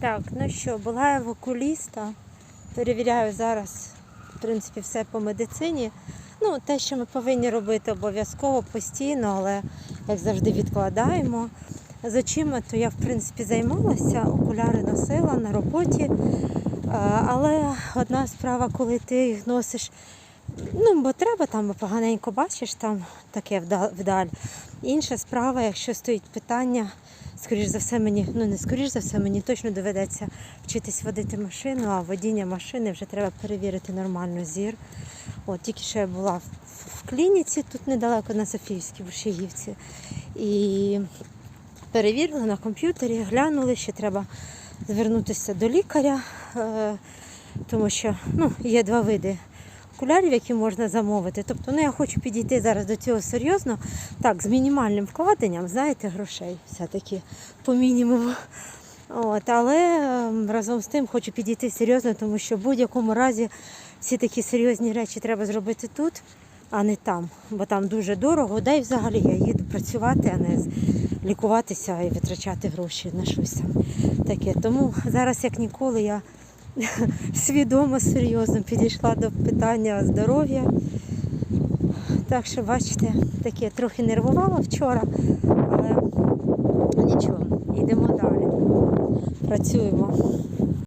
Так, ну що, була я в окуліста. Перевіряю зараз, в принципі, все по медицині. Ну, те, що ми повинні робити обов'язково постійно, але як завжди відкладаємо. З очима, то я в принципі займалася, окуляри носила на роботі. Але одна справа, коли ти їх носиш, ну бо треба там поганенько бачиш там таке вдаль. Інша справа, якщо стоїть питання, скоріш за все мені, ну не скоріш за все, мені точно доведеться вчитись водити машину, а водіння машини вже треба перевірити нормально зір. От тільки що я була в, клініці, тут недалеко на Софіївській Бушигівці. І перевірили на комп'ютері, глянули, що треба звернутися до лікаря, е, тому що ну, є два види окулярів, які можна замовити. Тобто, ну я хочу підійти зараз до цього серйозно, так, з мінімальним вкладенням, знаєте, грошей все-таки по мінімуму. От, але ем, разом з тим хочу підійти серйозно, тому що в будь-якому разі всі такі серйозні речі треба зробити тут, а не там. Бо там дуже дорого. Да й взагалі я їду працювати, а не лікуватися і витрачати гроші на щось там таке. Тому зараз, як ніколи, я свідомо, серйозно підійшла до питання здоров'я. Так що, бачите, таке трохи нервувала вчора, але нічого, йдемо далі. Працюємо.